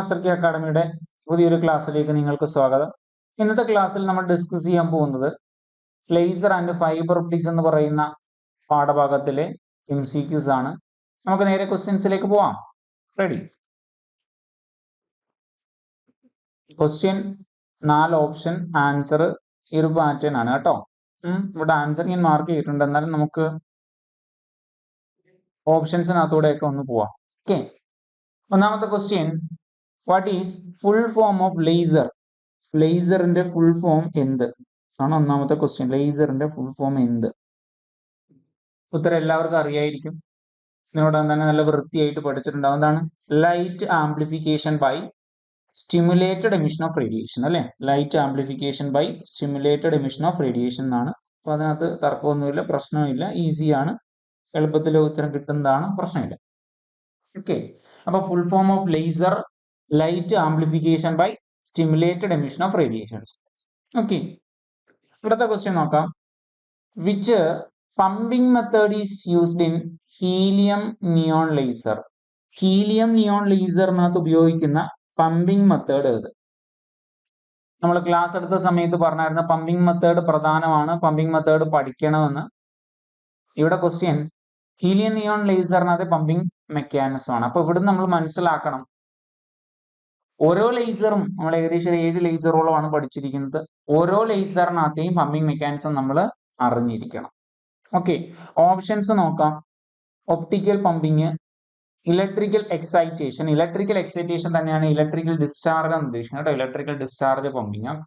Master അക്കാഡമിയുടെ പുതിയൊരു ക്ലാസ്സിലേക്ക് നിങ്ങൾക്ക് സ്വാഗതം. ഇന്നത്തെ ക്ലാസ്സിൽ നമ്മൾ ഡിസ്കസ് ചെയ്യാൻ പോകുന്നത് ലേസർ ആൻഡ് ഫൈബർ ഒപ്റ്റിക്സ് എന്ന് പറയുന്ന പാഠഭാഗത്തിലെ എം സി ക്യൂസ് ആണ്. നമുക്ക് നേരെ ക്വസ്റ്റ്യൻസിലേക്ക് പോവാം. റെഡി ക്വസ്റ്റ്യൻ നാല് ഓപ്ഷൻ ആൻസർ ഈ ഒരു പാറ്റേൺ ആണ് കേട്ടോ. ഇവിടെ ആൻസർ ഞാൻ മാർക്ക് ചെയ്തിട്ടുണ്ട്. എന്നാലും നമുക്ക് ഓപ്ഷൻസിനകത്തൂടെയൊക്കെ ഒന്ന് പോവാം. ഓക്കെ ഒന്നാമത്തെ question what is full form of laser ലേസറിന്റെ full form എന്ത്? ആണ് ഒന്നാമത്തെ ക്വസ്റ്റ്യൻ ലേസറിന്റെ ഫുൾ ഫോം എന്ത്? ഉത്തരം എല്ലാവർക്കും അറിയായിരിക്കും. നിങ്ങളോട് തന്നെ നല്ല വൃത്തിയായിട്ട് പഠിച്ചിട്ടുണ്ടാവും. എന്താണ് light amplification by stimulated emission of radiation അല്ലെ? Light amplification by stimulated emission of radiation എന്നാണ്. അപ്പൊ അതിനകത്ത് തർക്കമൊന്നുമില്ല പ്രശ്നമില്ല ഈസിയാണ് എളുപ്പത്തിൽ ഉത്തരം കിട്ടുന്നതാണ്. പ്രശ്നമില്ല. ഓക്കെ അപ്പൊ full form of laser light amplification by stimulated emission of radiations okay ഇവിടുത്തെ ക്വസ്റ്റ്യൻ നോക്കാം. Which pumping method is used in helium neon laser helium neon ലേസറിനകത്ത് ഉപയോഗിക്കുന്ന പമ്പിംഗ് മെത്തേഡ് ഏത്? നമ്മൾ ക്ലാസ് എടുത്ത സമയത്ത് പറഞ്ഞായിരുന്ന പമ്പിംഗ് മെത്തേഡ് പ്രധാനമാണ്. പമ്പിംഗ് മെത്തേഡ് പഠിക്കണമെന്ന്. ഇവിടെ ക്വസ്റ്റ്യൻ ഹീലിയം നിയോൺ ലേസറിനകത്ത് പമ്പിംഗ് മെക്കാനിസം ആണ്. അപ്പൊ ഇവിടുന്ന് നമ്മൾ മനസ്സിലാക്കണം. ഓരോ ലേസറും നമ്മൾ ഏകദേശം ഏഴ് ലേസറോളമാണ് പഠിച്ചിരിക്കുന്നത്. ഓരോ ലേസറിനകത്തെയും പമ്പിങ് മെക്കാനിസം നമ്മൾ അറിഞ്ഞിരിക്കണം. ഓക്കെ ഓപ്ഷൻസ് നോക്കാം. Optical pumping electrical excitation electrical excitation തന്നെയാണ് ഇലക്ട്രിക്കൽ ഡിസ്ചാർജ് എന്ന് ഉദ്ദേശിക്കുന്നത് കേട്ടോ. Electrical discharge pumping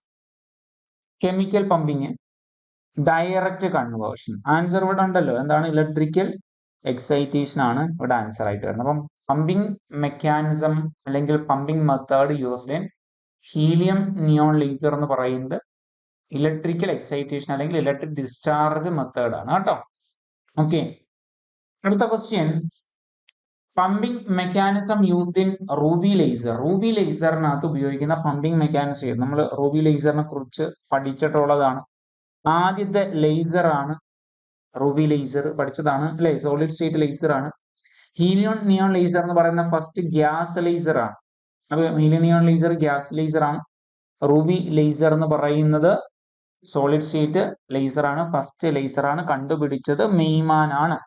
chemical pumping direct conversion answer ഇവിടെ ഉണ്ടല്ലോ. എന്താണ്? ഇലക്ട്രിക്കൽ എക്സൈറ്റേഷൻ ആണ് ഇവിടെ ആൻസർ ആയിട്ട് വരുന്നത്. അപ്പം പമ്പിംഗ് മെക്കാനിസം അല്ലെങ്കിൽ pumping method used in helium neon laser എന്ന് പറയുന്നത് ഇലക്ട്രിക്കൽ എക്സൈറ്റേഷൻ അല്ലെങ്കിൽ ഇലക്ട്രിക് ഡിസ്ചാർജ് മെത്തേഡ് ആണ് കേട്ടോ. ഓക്കെ അടുത്ത question pumping mechanism used in ruby laser ruby ലേസറിനകത്ത് ഉപയോഗിക്കുന്ന പമ്പിംഗ് മെക്കാനിസം നമ്മൾ റൂബി ലേസറിനെ കുറിച്ച് പഠിച്ചിട്ടുള്ളതാണ്. ആദ്യത്തെ ലേസർ ആണ് റൂബി ലേസർ പഠിച്ചതാണ് അല്ലെ? സോളിഡ് സ്റ്റേറ്റ് ലേസർ ആണ്. ഹീലിയോൺ നിയോൺ ലേസർ എന്ന് പറയുന്ന ഫസ്റ്റ് ഗ്യാസ് ലേസർ ആണ്. അപ്പൊ helium neon laser gas laser ആണ്. റൂബി ലേസർ എന്ന് പറയുന്നത് സോളിഡ് സ്റ്റേറ്റ് ലേസർ ആണ്. ഫസ്റ്റ് ലേസർ ആണ് കണ്ടുപിടിച്ചത് മെയ്മാൻ ആണ്.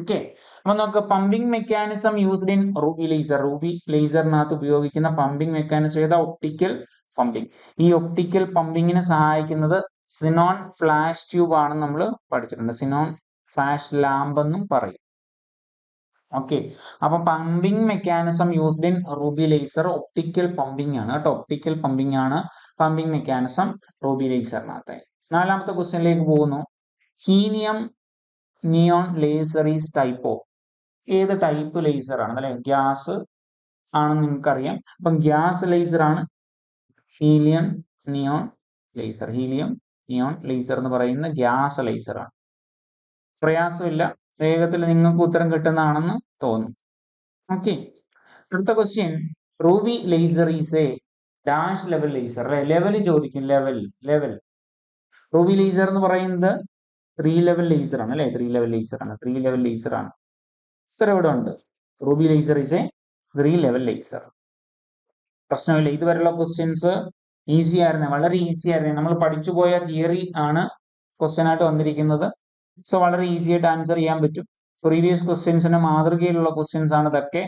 ഓക്കെ അപ്പൊ നമുക്ക് pumping mechanism used in ruby laser ruby ലേസറിനകത്ത് ഉപയോഗിക്കുന്ന പമ്പിംഗ് മെക്കാനിസം ഏതാ? ഒപ്റ്റിക്കൽ പമ്പിംഗ് ഈ ഒപ്റ്റിക്കൽ പമ്പിങ്ങിന് സഹായിക്കുന്നത് സിനോൺ ഫ്ലാഷ് ട്യൂബ് ആണെന്ന് നമ്മൾ പഠിച്ചിട്ടുണ്ട്. സിനോൺ ഫ്ലാഷ് ലാമ്പ് എന്നും പറയും. ഓക്കെ അപ്പൊ pumping mechanism used in ruby laser optical pumping ആണ് കേട്ടോ. ഒപ്റ്റിക്കൽ പമ്പിംഗ് ആണ് പമ്പിംഗ് മെക്കാനിസം റൂബി ലേസറിനകത്ത് നാലാമത്തെ ക്വസ്റ്റ്യനിലേക്ക് പോകുന്നു. Helium neon laser is type? Of ഏത് ടൈപ്പ് ലേസർ ആണ്? അല്ലെ? ഗ്യാസ് ആണെന്ന് നിങ്ങൾക്കറിയാം. അപ്പം ഗ്യാസ് ലേസർ ആണ് helium neon laser. Helium neon laser എന്ന് പറയുന്ന ഗ്യാസ് ലേസർ ആണ്. പ്രയാസമില്ല. വേഗത്തിൽ നിങ്ങൾക്ക് ഉത്തരം കിട്ടുന്നതാണെന്ന് തോന്നുന്നു ഓക്കെ അടുത്ത question ruby laser is a dash level laser അല്ലെ? ലെവൽ ചോദിക്കും. ലെവൽ ലെവൽ റൂബി ലേസർ എന്ന് പറയുന്നത് ത്രീ ലെവൽ ലേസർ ആണ് അല്ലെ? ത്രീ ലെവൽ ലേസർ ആണ്. ത്രീ ലെവൽ ലേസർ ആണ്. ഉത്തരം ഇവിടെ ഉണ്ട്. Ruby laser is a three level laser പ്രശ്നമില്ല. ഇതുവരെയുള്ള ക്വസ്റ്റ്യൻസ് ഈസി ആയിരുന്നു. വളരെ ഈസി ആയിരുന്നു. നമ്മൾ പഠിച്ചു പോയ തിയറി ആണ് ക്വസ്റ്റ്യൻ ആയിട്ട് വന്നിരിക്കുന്നത്. സോ വളരെ ഈസി ആയിട്ട് ആൻസർ ചെയ്യാൻ പറ്റും. പ്രീവിയസ് ക്വസ്റ്റ്യൻസിന് മാതൃകയിലുള്ള ക്വസ്റ്റ്യൻസ് ആണ് ഇതൊക്കെ.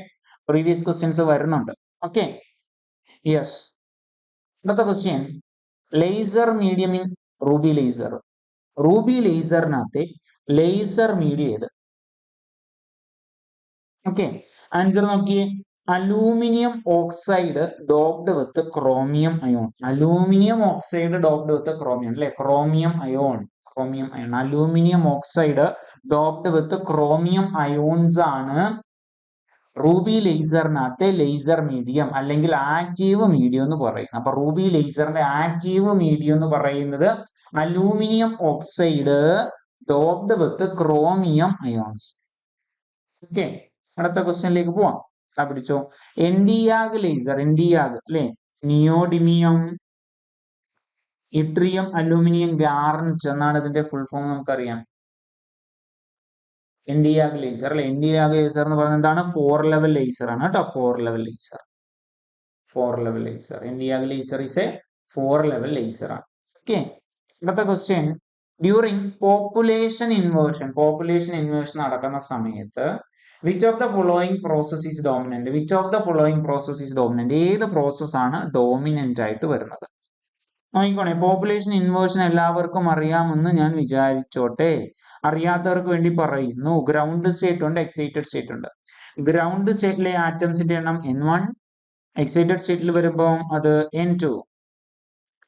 പ്രീവിയസ് ക്വസ്റ്റ്യൻസ് വരുന്നുണ്ട്. ഓക്കെ യെസ് ഇന്നത്തെ question laser medium in ruby laser ruby ലേസറിനകത്തെ laser medium ഏത്? ഓക്കെ ആൻസർ നോക്കിയേ. Aluminium oxide doped with chromium ion aluminium oxide doped with chromium അല്ലെ? Chromium ion chromium ion aluminium oxide doped with chromium ions ആണ് ruby ലേസറിനകത്തെ laser medium അല്ലെങ്കിൽ active medium എന്ന് പറയുന്നത്. അപ്പൊ ruby ലേസറിന്റെ ആക്റ്റീവ് മീഡിയം എന്ന് പറയുന്നത് aluminium oxide doped with chromium ions okay അടുത്ത ക്വസ്റ്റ്യനിലേക്ക് പോവാം. പിടിച്ചോ. എൻഡിയാഗ് ലേസർ എൻഡിയാഗ് അല്ലെ? നിയോഡിമിയം ഇട്രിയം അലൂമിനിയം ഗാർണിച്ച് എന്നാണ് ഇതിന്റെ ഫുൾ ഫോം നമുക്കറിയാം. എൻഡിയാഗ് ലേസർ അല്ലെ? എൻഡിയാഗ് ലേസർ എന്ന് പറയുന്നത് എന്താണ്? ഫോർ ലെവൽ ലേസർ ആണ് കേട്ടോ. Four level laser four level laser N D YAG laser is a four level laser ആണ്. ഓക്കെ അടുത്ത question during population inversion population inversion നടക്കുന്ന സമയത്ത് which of the following process is dominant which of the following process is dominant ഏത് process ആണ് dominant ആയിട്ട് വരുന്നത്? നോക്കിക്കോണേ population inversion എല്ലാവർക്കും അറിയാമെന്ന് ഞാൻ വിചാരിച്ചോട്ടെ. അറിയാത്തവർക്ക് വേണ്ടി പറയുന്നു. ഗ്രൗണ്ട് സ്റ്റേറ്റ് ഉണ്ട് എക്സൈറ്റഡ് സ്റ്റേറ്റ് ഉണ്ട്. ഗ്രൗണ്ട് സ്റ്റേറ്റിലെ ആറ്റംസിന്റെ എണ്ണം എൻ വൺ എക്സൈറ്റഡ് സ്റ്റേറ്റിൽ വരുമ്പോൾ അത് എൻ ടു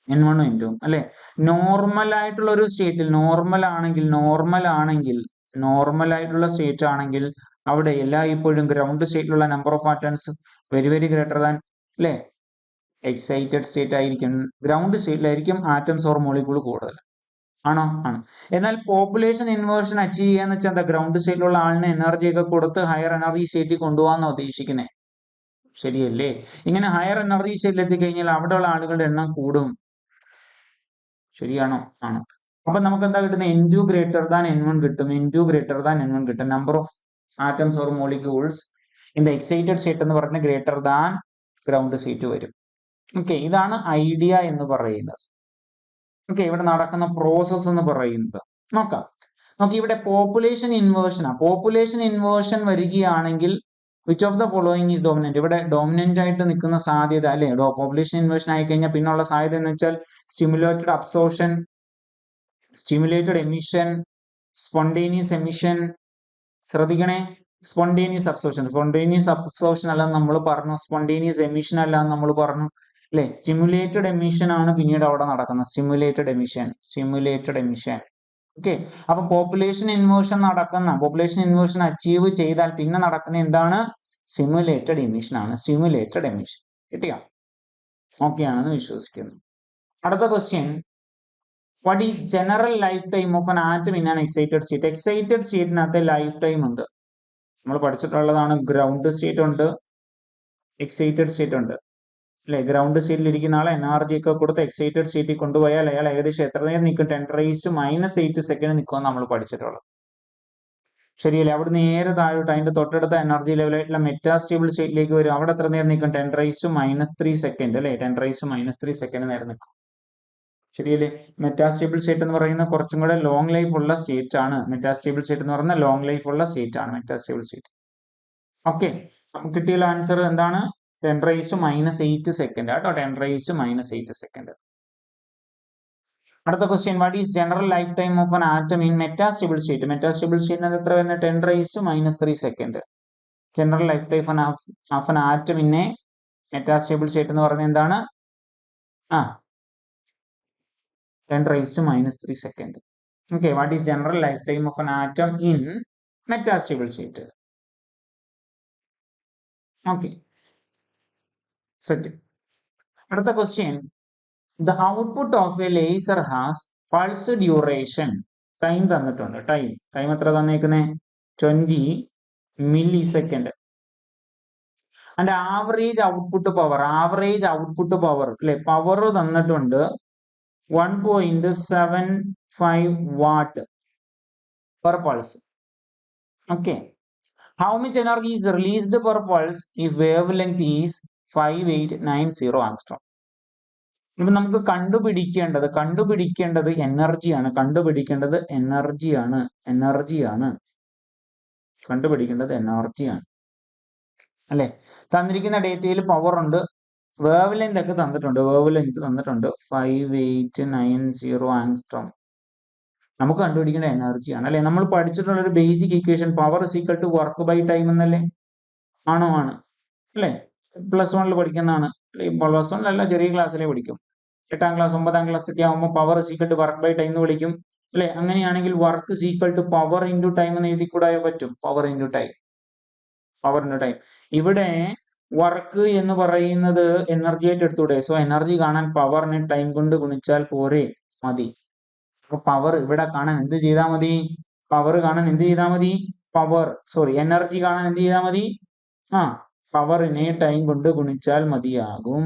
എൻ വണ്ണും എൻ ടു അല്ലെ? നോർമൽ ആയിട്ടുള്ള ഒരു സ്റ്റേറ്റിൽ നോർമൽ ആണെങ്കിൽ നോർമൽ ആണെങ്കിൽ നോർമൽ ആയിട്ടുള്ള സ്റ്റേറ്റ് ആണെങ്കിൽ അവിടെ എല്ലാ ഇപ്പോഴും ground സ്റ്റേറ്റിലുള്ള number of atoms very very greater than അല്ലെ? എക്സൈറ്റഡ് സ്റ്റേറ്റ് ആയിരിക്കും. ഗ്രൗണ്ട് സ്റ്റേറ്റിലായിരിക്കും ആറ്റംസ് ഓർ മോളിക്കൂൾ കൂടുതൽ. ആണോ? ആണ്. എന്നാൽ പോപ്പുലേഷൻ ഇൻവേർഷൻ അച്ചീവ് ചെയ്യാന്ന് വെച്ചാൽ എന്താ? ഗ്രൗണ്ട് സ്റ്റേറ്റിലുള്ള ആളിന് എനർജി ഒക്കെ കൊടുത്ത് ഹയർ എനർജി സ്റ്റേറ്റിൽ കൊണ്ടുപോകാന്നാ ഉദ്ദേശിക്കുന്നത് ശരിയല്ലേ? ഇങ്ങനെ ഹയർ എനർജി സ്റ്റേറ്റിൽ എത്തിക്കഴിഞ്ഞാൽ അവിടെയുള്ള ആളുകളുടെ എണ്ണം കൂടും. ശരിയാണോ? ആണ്? അപ്പൊ നമുക്ക് എന്താ കിട്ടുന്നത് N two greater than N one കിട്ടും. N two greater than N one കിട്ടും. Number of atoms or molecules in the excited state എന്ന് പറഞ്ഞ ഗ്രേറ്റർ ദാൻ ഗ്രൗണ്ട് സ്റ്റേറ്റ് വരും. ഓക്കെ ഇതാണ് ഐഡിയ എന്ന് പറയുന്നത്. ഓക്കെ ഇവിടെ നടക്കുന്ന പ്രോസസ് എന്ന് പറയുന്നത്. നോക്കാം. നോക്കി ഇവിടെ പോപ്പുലേഷൻ ഇൻവേർഷൻ ആ. പോപ്പുലേഷൻ ഇൻവേർഷൻ വരികയാണെങ്കിൽ which of the following is dominant ഇവിടെ ഡോമിനന്റ് ആയിട്ട് നിൽക്കുന്ന സാധ്യത അല്ലെ? പോപ്പുലേഷൻ ഇൻവേർഷൻ ആയി കഴിഞ്ഞാൽ പിന്നുള്ള സാധ്യത എന്ന് വെച്ചാൽ stimulated absorption stimulated emission spontaneous emission ശ്രദ്ധിക്കണേ. സ്പോണ്ടേനിയസ് അബ്സോർഷൻ സ്പോണ്ടേനിയസ് അബ്സോർഷൻ അല്ല നമ്മൾ പറഞ്ഞു. സ്പോണ്ടേനിയസ് എമിഷൻ അല്ല നമ്മൾ പറഞ്ഞു. അല്ലെ? സ്റ്റിമുലേറ്റഡ് എമിഷൻ ആണ് പിന്നീട് അവിടെ നടക്കുന്നത്. Stimulated emission stimulated emission okay അപ്പൊ പോപ്പുലേഷൻ ഇൻവേർഷൻ നടക്കുന്ന പോപ്പുലേഷൻ ഇൻവേർഷൻ അച്ചീവ് ചെയ്താൽ പിന്നെ നടക്കുന്ന എന്താണ്? സ്റ്റിമുലേറ്റഡ് എമിഷൻ ആണ്. സ്റ്റിമുലേറ്റഡ് എമിഷൻ കിട്ടിയോ? ഓക്കെ ആണെന്ന് വിശ്വസിക്കുന്നു. അടുത്ത question what is general lifetime of an atom in an excited state excited സ്റ്റേറ്റിനകത്ത് life time ഉണ്ട് നമ്മൾ പഠിച്ചിട്ടുള്ളതാണ് ഗ്രൗണ്ട് സ്റ്റേറ്റ് ഉണ്ട്. എക്സൈറ്റഡ് സ്റ്റേറ്റ് ഉണ്ട്. അല്ലെ ഗ്രൗണ്ട് സ്റ്റേറ്റിൽ ഇരിക്കുന്ന ആളെ എനർജി ഒക്കെ കൊടുത്ത് എക്സൈറ്റഡ് സ്റ്റേറ്റിൽ കൊണ്ടുപോയാൽ അയാൾ ഏകദേശം എത്ര നേരം നിൽക്കും? Ten raise minus eight second നിൽക്കുമെന്ന് നമ്മൾ പഠിച്ചിട്ടുള്ളത്. ശരിയല്ലേ? അവിടെ നേരെ താഴോട്ട് അതിന്റെ തൊട്ടടുത്ത എനർജി ലെവലായിട്ടുള്ള മെറ്റാസ്റ്റേബിൾ സ്റ്റേറ്റിലേക്ക് വരും. അവിടെ എത്ര നേരം നിൽക്കും? Ten rise minus three second അല്ലെ? Ten rise minus three second നേരം നിൽക്കും. ശരിയല്ലേ? മെറ്റാസ്റ്റേബിൾ സ്റ്റേറ്റ് എന്ന് പറയുന്ന കുറച്ചും കൂടെ ലോങ് ലൈഫ് ഉള്ള സ്റ്റേറ്റ് ആണ്. മെറ്റാസ്റ്റേബിൾ സ്റ്റേറ്റ് എന്ന് പറയുന്ന ലോങ് ലൈഫ് ഉള്ള സ്റ്റേറ്റ് ആണ് മെറ്റാസ്റ്റേബിൾ സ്റ്റേറ്റ് ഓക്കെ നമുക്ക് കിട്ടിയുള്ള ആൻസർ എന്താണ്? Ten raise minus eight second കേട്ടോ ten raise minus eight second അടുത്ത question what is general lifetime of an atom in metastable state metastable state എത്ര വരുന്നത് ten rise minus three second general life time of an atom in metastable state എന്ന് പറയുന്നത് എന്താണ്? ആ. Ten rise to minus three second okay what is general life time of an atom in metastable state okay set അടുത്ത question the output of a laser has pulse duration time തന്നിട്ടുണ്ട്. Time time എത്ര തന്നേക്കുന്നേ? Twenty millisecond and average output power average output power അല്ലെ? Power തന്നിട്ടുണ്ട് one point seven five watt per pulse okay how much energy is released per pulse if wave length is five eight nine zero angstrom ഇപ്പൊ നമുക്ക് കണ്ടുപിടിക്കേണ്ടത് കണ്ടുപിടിക്കേണ്ടത് എനർജിയാണ് കണ്ടുപിടിക്കേണ്ടത് എനർജിയാണ് എനർജിയാണ് കണ്ടുപിടിക്കേണ്ടത് എനർജിയാണ് അല്ലെ? തന്നിരിക്കുന്ന ഡേറ്റയിൽ പവർ ഉണ്ട്. വേവ് ലെങ്ത് ഒക്കെ തന്നിട്ടുണ്ട്. വേവ് ലെങ്ത് തന്നിട്ടുണ്ട്. Five eight nine zero angstrom നമുക്ക് കണ്ടുപിടിക്കേണ്ട എനർജിയാണ് അല്ലെ? നമ്മൾ പഠിച്ചിട്ടുള്ള ഒരു basic equation power equal to work by time എന്നല്ലേ? ആണോ ആണ്. അല്ലെ? പ്ലസ് വണ്ണിൽ പഠിക്കുന്നതാണ്. പ്ലസ് വണ്ണിലല്ല ചെറിയ ക്ലാസ്സിലെ പഠിക്കും. എട്ടാം ക്ലാസ് ഒമ്പതാം ക്ലാസ് ഒക്കെ ആകുമ്പോൾ power sequel to work by time എന്ന് വിളിക്കും. അല്ലെ? അങ്ങനെയാണെങ്കിൽ work sequel to power into time എന്ന് എഴുതി കൂടായോ പറ്റും. Power into time power into time ഇവിടെ വർക്ക് എന്ന് പറയുന്നത് എനർജി ആയിട്ട് എടുത്തൂടെ സോ എനർജി കാണാൻ പവറിനെ ടൈം കൊണ്ട് ഗുണിച്ചാൽ പോരെ? മതി. അപ്പൊ പവർ ഇവിടെ കാണാൻ എന്ത് ചെയ്താൽ മതി? പവർ കാണാൻ എന്ത് ചെയ്താൽ മതി? പവർ സോറി എനർജി കാണാൻ എന്ത് ചെയ്താൽ മതി? ആ പവറിനെ ടൈം കൊണ്ട് ഗുണിച്ചാൽ മതിയാകും.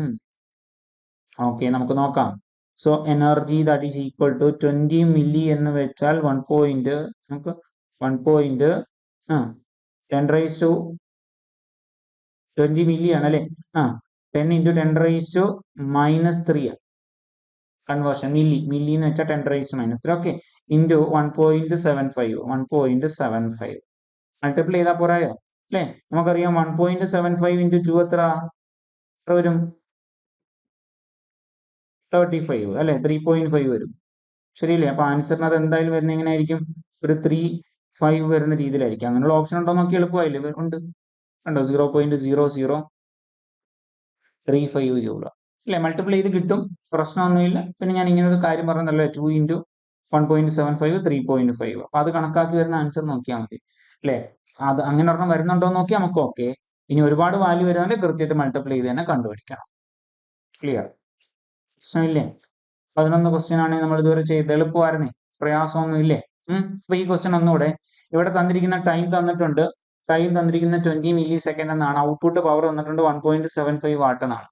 ഓക്കെ നമുക്ക് നോക്കാം. So energy that is equal to twenty milli എന്ന് വെച്ചാൽ വൺ പോയിന്റ് നമുക്ക് one point ah ten raise to twenty milli ആണ് അല്ലെ? ആ ten into ten raise to minus three conversion milli milli എന്ന് വെച്ചാൽ ten raise minus three okay into one point seven five one point seven five multiply ചെയ്താൽ പോരായോ? അല്ലേ നമുക്കറിയാം one point seven five into two എത്ര? എത്ര വരും? Thirty five അല്ലെ? ത്രീ പോയിന്റ് ഫൈവ് വരും. ശരിയല്ലേ? അപ്പൊ ആൻസറിന് അത് എന്തായാലും വരുന്ന എങ്ങനെ ആയിരിക്കും ഒരു ത്രീ ഫൈവ് വരുന്ന രീതിയിലായിരിക്കും. അങ്ങനെയുള്ള ഓപ്ഷൻ ഉണ്ടോ നോക്കി എളുപ്പമായില്ലേ? ഉണ്ട്. കണ്ടോ? Zero point zero zero three five joule അല്ലെ? മൾട്ടിപ്പിൾ ചെയ്ത് കിട്ടും. പ്രശ്നമൊന്നുമില്ല. പിന്നെ ഞാൻ ഇങ്ങനെ ഒരു കാര്യം പറഞ്ഞല്ലോ two into one point seven five three point five അപ്പൊ അത് കണക്കാക്കി വരുന്ന ആൻസർ നോക്കിയാൽ മതി. അല്ലെ? അത് അങ്ങനെ ഒരെണ്ണം വരുന്നുണ്ടോ നോക്കി നമുക്ക് ഓക്കെ ഇനി ഒരുപാട് വാല്യൂ വരുന്നുണ്ടെങ്കിൽ കൃത്യമായിട്ട് മൾട്ടിപ്ലൈ ചെയ്ത് തന്നെ കണ്ടുപിടിക്കണം. ക്ലിയർ പ്രശ്നമില്ലേ പതിനൊന്ന് ക്വസ്റ്റ്യൻ ആണ് നമ്മൾ ഇതുവരെ ചെയ്ത് എളുപ്പമായിരുന്നേ. പ്രയാസമൊന്നും ഇല്ലേ? അപ്പൊ ഈ ക്വസ്റ്റ്യൻ ഒന്നുകൂടെ. ഇവിടെ തന്നിരിക്കുന്ന ടൈം തന്നിട്ടുണ്ട്. ടൈം തന്നിരിക്കുന്ന ട്വന്റി മില്ലി സെക്കൻഡ് എന്നാണ്. ഔട്ട്പുട്ട് പവർ തന്നിട്ടുണ്ട് one point seven five watt എന്നാണ്.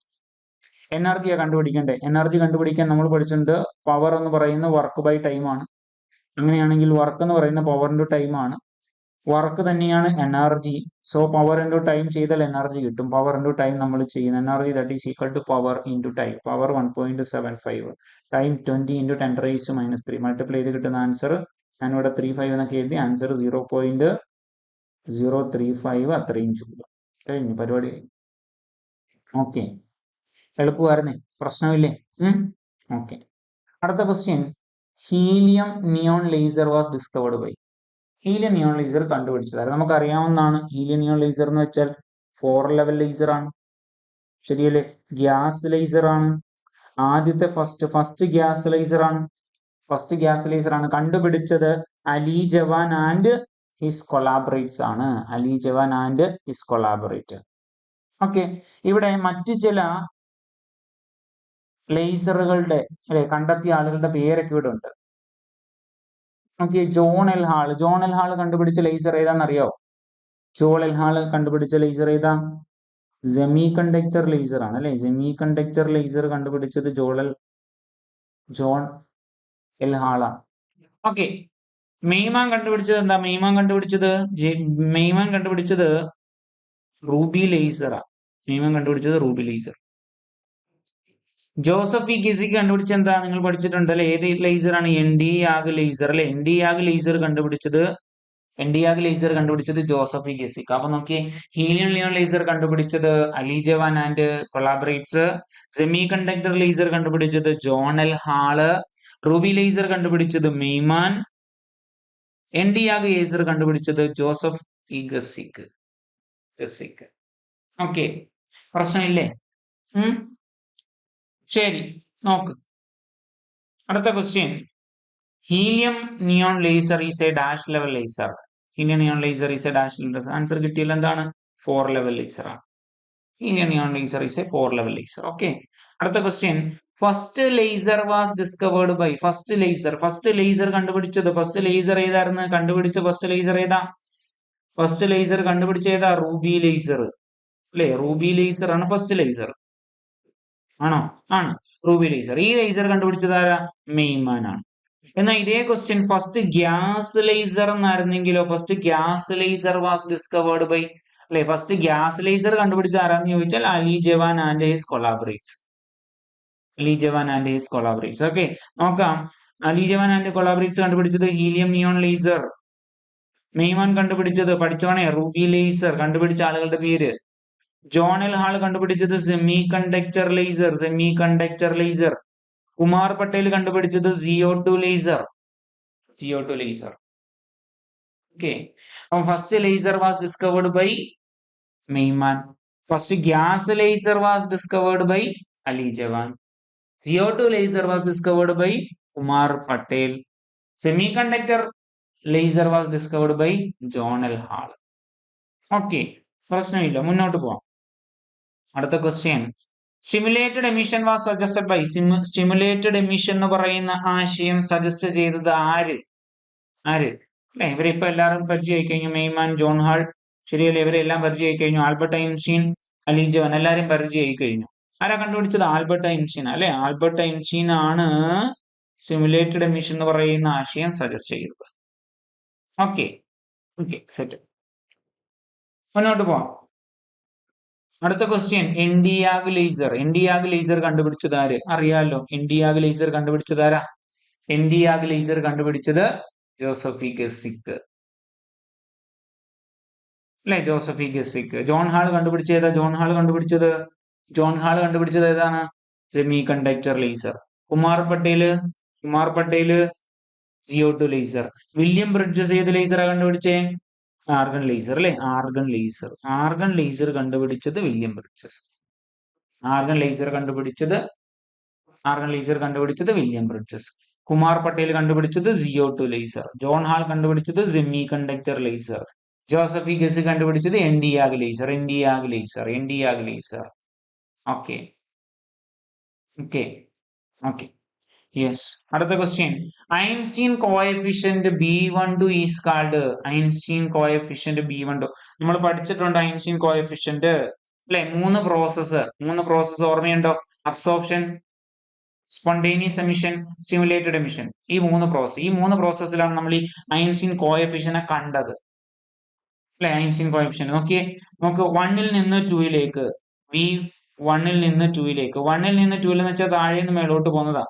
എനർജിയാ കണ്ടുപിടിക്കേണ്ടത് എനർജി കണ്ടുപിടിക്കാൻ നമ്മൾ പഠിച്ചിട്ടുണ്ട് പവർ എന്ന് പറയുന്ന വർക്ക് ബൈ ടൈം ആണ്. അങ്ങനെയാണെങ്കിൽ വർക്ക് എന്ന് പറയുന്ന പവറിന്റെ ടൈം ആണ്. വർക്ക് തന്നെയാണ് energy. So power into time ചെയ്താൽ എനർജി കിട്ടും. പവർ ഇന്റു ടൈം നമ്മൾ ചെയ്യുന്ന energy that is equal to power into time power one point seven five time twenty into ten raise minus three multiply ചെയ്ത് കിട്ടുന്ന answer ഞാനിവിടെ three five എന്നൊക്കെ എഴുതി answer zero point zero three five അത്രയും ചൂട്. കഴിഞ്ഞു. പരിപാടി. ഓക്കെ എളുപ്പമായിരുന്നേ. പ്രശ്നമില്ലേ? ഓക്കെ അടുത്ത question helium neon laser was discovered by helium neon laser കണ്ടുപിടിച്ചത്. അത് നമുക്കറിയാവുന്നതാണ്. ഹീലിയം നിയോൺ ലേസർ എന്ന് വെച്ചാൽ ഫോർ ലെവൽ ലേസർ ആണ്. ശരിയല്ലേ? ഗ്യാസ് ലേസർ ആണ്. ആദ്യത്തെ ഫസ്റ്റ് ഫസ്റ്റ് ഗ്യാസ് ലേസർ ആണ്. ഫസ്റ്റ് ഗ്യാസ് ലേസർ ആണ്. കണ്ടുപിടിച്ചത് Ali Javan and his collaborates ആണ്. Ali Javan and his collaborate. Okay. ഇവിടെ മറ്റു ചില ലേസറുകളുടെ അല്ലെ കണ്ടെത്തിയ ആളുകളുടെ പേരൊക്കെ ഇവിടെ ഉണ്ട്. Okay John L Hall John L Hall കണ്ടുപിടിച്ച ലേസർ ഏതാണെന്നറിയോ? ജോൺ എൽ ഹാൾ കണ്ടുപിടിച്ച ലേസർ ഏതാ? സെമി കണ്ടക്ടർ ലേസർ ആണ് അല്ലെ? സെമി കണ്ടക്ടർ ലേസർ കണ്ടുപിടിച്ചത് ജോളൽ ജോൺ എൽ ഹാളാണ് ഓക്കെ മെയ്മാൻ കണ്ടുപിടിച്ചത് എന്താ? മെയ്മാൻ കണ്ടുപിടിച്ചത് മെയ്മാൻ കണ്ടുപിടിച്ചത് റൂബി ലേസറാണ് മെയ്മാൻ കണ്ടുപിടിച്ചത് റൂബി ലേസർ ജോസഫ് ഇ ഗിസി കണ്ടുപിടിച്ച എന്താ? നിങ്ങൾ പഠിച്ചിട്ടുണ്ട് അല്ലെ? ഏത് ലേസർ ആണ്? എൻ ഡി ആഗ് ലേസർ അല്ലെ? എൻ ഡി ആഗ് ലേസർ കണ്ടുപിടിച്ചത്? എൻ ഡി ആഗ് ലേസർ കണ്ടുപിടിച്ചത് ജോസഫ് ഇ ഗെസിക് അപ്പൊ നോക്കി ഹീലിയം ലിയോൺ ലേസർ കണ്ടുപിടിച്ചത് Ali Javan and collaborates semi conductor laser കണ്ടുപിടിച്ചത് John L Hall. Ruby laser കണ്ടുപിടിച്ചത് Maiman. N D YAG laser കണ്ടുപിടിച്ചത് Joseph E Geusic Geusic okay പ്രശ്നമില്ലേ? ഉം? ശരി നോക്ക്. അടുത്ത question helium neon laser is a dash level laser. Helium neon laser is a dash level answer കിട്ടിയില്ല എന്താണ്? Four level laser ആണ്. Helium neon laser is a four level laser. Okay അടുത്ത question first laser was discovered by first laser first laser കണ്ടുപിടിച്ചത്. First laser ഏതായിരുന്നു? കണ്ടുപിടിച്ച first laser ഏതാ? First laser കണ്ടുപിടിച്ച ഏതാ? റൂബി ലേസർ അല്ലെ? റൂബി ലേസർ ആണ് ഫസ്റ്റ് ലേസർ ആണോ? ആണ്. റൂബി ലേസർ ഈ ലേസർ കണ്ടുപിടിച്ചത് ആരാ? മെയ്മാൻ ആണ്. എന്നാൽ ഇതേ question first gas laser എന്നായിരുന്നെങ്കിലോ? First gas laser was discovered by അല്ലെ? ഫസ്റ്റ് ഗ്യാസ് ലേസർ കണ്ടുപിടിച്ച ആരാന്ന് ചോദിച്ചാൽ Ali Javan and his collaborates Ali Javan and his collaborates okay നോക്കാം. അലി ജവാൻ ആൻഡ് കൊളാബറേറ്റ്സ് കണ്ടുപിടിച്ചത് ഹീലിയം നിയോൺ ലേസർ മെയ്മാൻ കണ്ടുപിടിച്ചത് പഠിച്ചോണേ Ruby laser കണ്ടുപിടിച്ച ആളുകളുടെ പേര്. ജോൺ എൽ ഹാൾ കണ്ടുപിടിച്ചത് semiconductor laser semiconductor laser Kumar Patel കണ്ടുപിടിച്ചത് CO two laser CO two laser okay അപ്പം first laser was discovered by Maiman first gas laser was discovered by Ali Javan CO two laser was discovered by Kumar Patel semiconductor laser was discovered by John L Hall okay പ്രശ്നമില്ല മുന്നോട്ട് പോവാം. അടുത്ത question stimulated emission was suggested by stimulated emission എന്ന് പറയുന്ന ആശയം suggest ചെയ്തത് ആര്? ആര്? അല്ലെ? ഇവരിപ്പോ എല്ലാവരും പരിചയമായി കഴിഞ്ഞു. മെയ്മാൻ ജോൺ ഹാൾ ശരിയല്ലേ? ഇവരെല്ലാം പരിചയമായി കഴിഞ്ഞു. ആൽബർട്ട് ഐൻസ്റ്റീൻ അലി ജോൻ എല്ലാവരും പരിചയമായി കഴിഞ്ഞു. ആരാ കണ്ടുപിടിച്ചത്? ആൽബർട്ട് ഐൻസ്റ്റീൻ അല്ലെ? ആൽബർട്ട് ഐൻസ്റ്റീൻ ആണ് സിമുലേറ്റഡ് എമിഷൻ എന്ന് പറയുന്ന ആശയം സജസ്റ്റ് ചെയ്തത്. ഓക്കെ ഓക്കെ സെറ്റ് മുന്നോട്ട് പോവാം. അടുത്ത question ND YAG laser ND YAG laser കണ്ടുപിടിച്ചത് ആര്? അറിയാലോ. എൻഡിയാഗ് ലേസർ കണ്ടുപിടിച്ചത് ആരാ? എൻഡിയാഗ് ലേസർ കണ്ടുപിടിച്ചത് ജോസഫി ഗസിക്ക് അല്ലെ? ജോസഫി ഗസിക്ക് ജോൺ ഹാൾ കണ്ടുപിടിച്ചത് ഏതാ? ജോൺ ഹാൾ കണ്ടുപിടിച്ചത്? ജോൺ ഹാൾ കണ്ടുപിടിച്ചത് ഏതാണ്? Semiconductor laser Kumar Patel Kumar Patel CO two laser William Bridges ഏത് ലേസറാ കണ്ടുപിടിച്ചേ? ആർഗൺ ലേസർ അല്ലെ? Argon laser. ആർഗൺ ലേസർ കണ്ടുപിടിച്ചത് വില്യം ബ്രിഡ്ജസ്. ആർഗൺ ലേസർ കണ്ടുപിടിച്ചത് ആർഗൺ ലേസർ കണ്ടുപിടിച്ചത് വില്യം ബ്രിഡ്ജസ്. കുമാർ പട്ടേൽ കണ്ടുപിടിച്ചത് CO two laser. John Hall കണ്ടുപിടിച്ചത് സെമി കണ്ടക്ടർ ലേസർ. ജോസഫ് ഗസ് കണ്ടുപിടിച്ചത് N D YAG laser N D YAG laser N D YAG laser. Okay. Okay. Okay. Yes അടുത്ത question Einstein coefficient B one two is called Einstein coefficient B one two നമ്മൾ പഠിച്ചിട്ടുണ്ട് Einstein coefficient അല്ലെ? മൂന്ന് process മൂന്ന് process ഓർമ്മയുണ്ടോ? Absorption spontaneous emission stimulated emission ഈ മൂന്ന് process ഈ മൂന്ന് പ്രോസസ്സിലാണ് നമ്മൾ ഈ ഐൻസ്റ്റീൻ കോഎഫിഷ്യനെ കണ്ടത്. അല്ലെ? ഐൻസ്റ്റീൻ കോഎഫിഷ്യൻ നോക്കിയേ. നമുക്ക് വണ്ണിൽ നിന്ന് ടൂയിലേക്ക് വി വണ്ണിൽ നിന്ന് ടൂയിലേക്ക് വണ്ണിൽ നിന്ന് ടൂയിൽ എന്ന് വെച്ചാൽ താഴെ നിന്ന് മേലോട്ട് പോകുന്നതാ.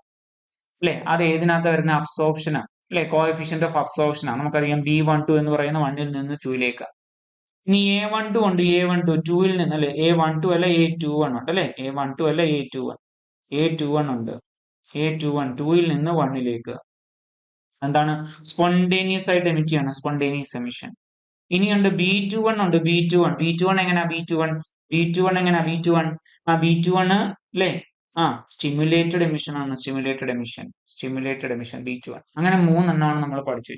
അല്ലെ അത് ഏതിനകത്ത് വരുന്ന അബ്സോർപ്ഷനാണ് അല്ലെ കോഎഫിഷ്യന്റ് ഓഫ് അബ്സോർപ്ഷനാണ് നമുക്കറിയാം ബി വൺ ടു എന്ന് പറയുന്ന വണ്ണിൽ നിന്ന് ടൂയിലേക്ക് ഇനി എ വൺ ടു ഉണ്ട്. എ വൺ ടു ടൂയിൽ നിന്ന് അല്ലെ എ വൺ ടു അല്ല എ ടു വൺ ഉണ്ട് അല്ലെ എ വൺ ടു അല്ല A two one A two one ഉണ്ട്. എ ടു വൺ ടൂയിൽ നിന്ന് വണ്ണിലേക്ക് എന്താണ്? സ്പോണ്ടേനിയസ് ആയിട്ട് എമിറ്റ് ചെയ്യാണ്. സ്പോണ്ടേനിയസ് എമിഷൻ ഇനിയുണ്ട് ബി ടു വൺ ഉണ്ട്. B two one B two one എങ്ങനെയാ B two one B two one എങ്ങനെയാ ബി ടു വൺ ആ ബി ടു വൺ അല്ലേ ആ സ്റ്റിമുലേറ്റഡ് എമിഷൻ ആണ് stimulated emission stimulated emission B two one അങ്ങനെ മൂന്നെണ്ണമാണ് നമ്മൾ പഠിച്ചു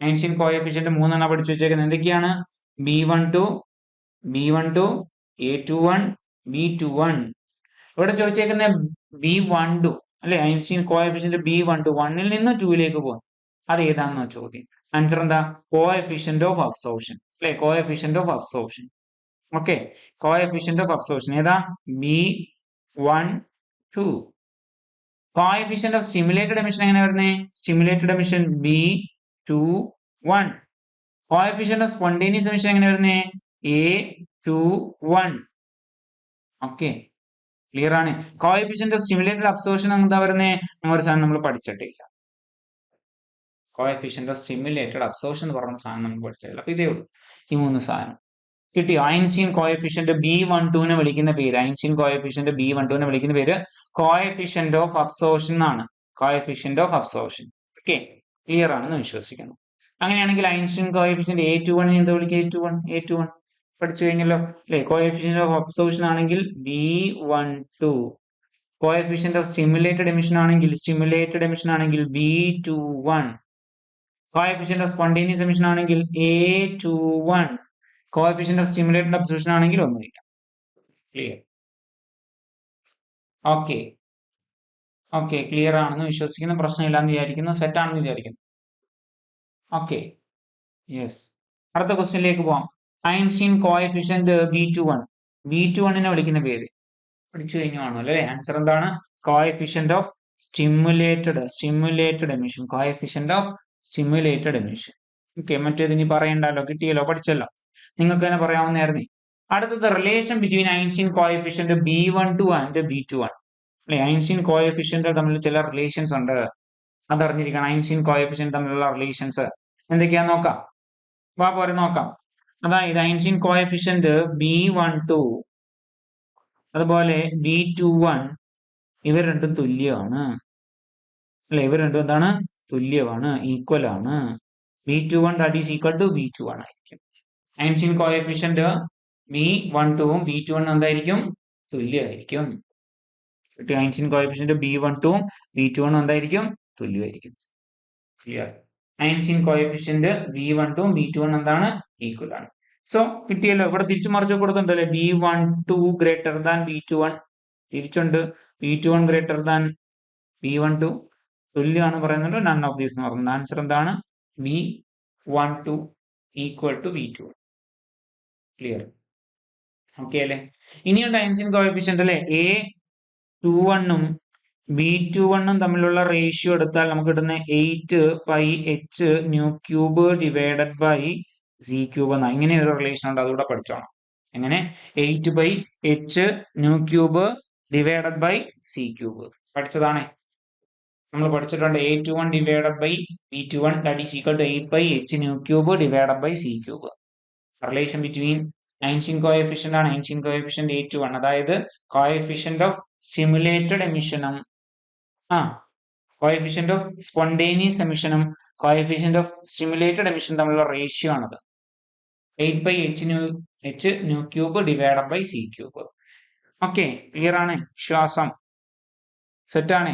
ഐൻസ്റ്റീൻ കോയഫിഷ്യന്റ് മൂന്നെണ്ണം പഠിച്ചു വെച്ചേക്കുന്നത് എന്തൊക്കെയാണ്? B one two B one two A two one B two one ഇവിടെ ചോദിച്ചേക്കുന്ന ബി വൺ ടു അല്ലെ? Einstein coefficient B one two വണ്ണിൽ നിന്ന് ടൂയിലേക്ക് പോകും അത് ഏതാണെന്നോ ചോദ്യം? ആൻസർ എന്താ? കോഎഫിഷ്യന്റ് ഓഫ് അബ്സോർപ്ഷൻ അല്ലെ? Coefficient of absorption okay coefficient of absorption ഏതാ? B one two coefficient of stimulated emission എങ്ങനെ വരുന്നേ? Stimulated emission B two one coefficient of spontaneous emission എങ്ങനെ വരുന്നേ? A two one okay clear ആണ്. Coefficient of stimulated absorption എന്താ വരുന്നേ? ഒരു സാധനം നമ്മൾ പഠിച്ചിട്ടില്ല കോഎഫിഷ്യന്റ് ഓഫ് സ്റ്റിമുലേറ്റഡ് അബ്സോർപ്ഷൻ എന്ന് പറഞ്ഞ സാധനം നമ്മൾ പഠിച്ചിട്ടില്ല. അപ്പൊ ഇതേ ഉള്ളൂ. ഈ മൂന്ന് സാധനം. കിട്ടിയോ ഐൻസ്റ്റീൻ കോയഫിഷ്യന്റ് ബി വൺ ടുവിനെ വിളിക്കുന്ന പേര്. ഐൻസ്റ്റീൻ കോയഫിഷ്യന്റ് ബി വൺ ടുവിനെ വിളിക്കുന്ന പേര് കോയഫിഷ്യന്റ് ഓഫ് അബ്സോർപ്ഷൻ എന്നാണ് coefficient of absorption. Okay. Clear ആണെന്ന് വിശ്വസിക്കുന്നു. അങ്ങനെയാണെങ്കിൽ Einstein coefficient A two one എന്താ വിളിക്കുക A two one. A two one. പഠിച്ചു കഴിഞ്ഞല്ലോ. അല്ലെ? കോയഫിഷ്യന്റ് ഓഫ് അബ്സോർപ്ഷൻ ആണെങ്കിൽ B one two. Coefficient of stimulated emission ആണെങ്കിൽ സ്റ്റിമുലേറ്റഡ് എമിഷൻ ആണെങ്കിൽ B two one. Coefficient of spontaneous emission ആണെങ്കിൽ A two one. Coefficient of stimulated absorption ആണെങ്കിൽ ഒന്നുമില്ല clear okay okay clear ആണെന്ന് വിശ്വസിക്കുന്ന പ്രശ്നമില്ല എന്ന് വിചാരിക്കുന്നു സെറ്റ് ആണെന്ന് വിചാരിക്കുന്നു. ഓക്കെ യെസ് അടുത്ത ക്വസ്റ്റ്യനിലേക്ക് പോവാം. Einstein coefficient B two one B two വണ്ണിനെ വിളിക്കുന്ന പേര്. പഠിച്ചു കഴിഞ്ഞു ആണോ അല്ലേ? ആൻസർ എന്താണ്? Coefficient of stimulated stimulated emission coefficient of stimulated emission okay മറ്റേത് ഇനി പറയണ്ടല്ലോ? കിട്ടിയല്ലോ? പഠിച്ചല്ലോ? നിങ്ങൾക്ക് തന്നെ പറയാവുന്നതായിരുന്നു. അടുത്തത് relation between Einstein coefficient B one two and B two one അല്ലെ? ഐൻസ്റ്റീൻ കോയഫിഷ്യന്റ് തമ്മിൽ ചില റിലേഷൻസ് ഉണ്ട്. അതറിഞ്ഞിരിക്കണം. ഐൻസ്റ്റീൻ കോഎഫിഷ്യന്റ് തമ്മിലുള്ള റിലേഷൻസ് എന്തൊക്കെയാ നോക്കാം. വാ പോരെ നോക്കാം. അതായത് Einstein coefficient B one two അതുപോലെ ബി ടു വൺ ഇവർ രണ്ടും തുല്യമാണ്. അല്ലെ? ഇവ രണ്ടും എന്താണ്? തുല്യമാണ്. ഈക്വൽ ആണ്. B two one that is equal to B two one Einstein coefficient B one ടുവും ബി ടു വൺ എന്തായിരിക്കും? തുല്യമായിരിക്കും. ഐൻസ്റ്റീൻ കോഎഫിഷ്യന്റ് ബി വൺ ടുവും ബി ടു വൺ എന്തായിരിക്കും? തുല്യമായിരിക്കും. Clear Einstein coefficient B one ടുവും ബി ടു വൺ എന്താണ്? Equal ആണ്. So കിട്ടിയല്ലോ. ഇവിടെ തിരിച്ചു മറിച്ച് കൊടുത്തുണ്ടല്ലേ B one two greater than B two one തിരിച്ചുണ്ട്. B two one greater than B one two തുല്യമാണ് പറയുന്നുണ്ട്. നൺ ഓഫ് ദീസ് എന്ന് പറയുന്നത് ആൻസർ എന്താണ്? B one two equal to B two clear okay അല്ലേ? ഇനിയുണ്ട് ടൈംസിൻ കോഎഫിഷ്യന്റ് അല്ലേ? A two വണ്ണും B two വണ്ണും തമ്മിലുള്ള റേഷ്യോ എടുത്താൽ നമുക്ക് കിട്ടുന്ന eight pi h nu cube divided by c cube എന്ന. ഇങ്ങനെ ഒരു റിലേഷൻ ഉണ്ട് അതുകൂടെ പഠിച്ചോണം. എങ്ങനെ? Eight by h nu cube divided by c cube പഠിച്ചതാണേ. നമ്മൾ പഠിച്ചിട്ടുണ്ട് A two one divided by B two one that is equal to eight by h nu cube divided by c cube relation between Einstein coefficient ആണ് Einstein coefficient A two one അതായത് coefficient of stimulated എമിഷനും ആ coefficient of spontaneous എമിഷനും coefficient of stimulated emission തമ്മിലുള്ള ratio ആണത്. Eight by h nu h nu cube divided by c cube okay clear ആണ്? വിശ്വാസം സെറ്റാണ്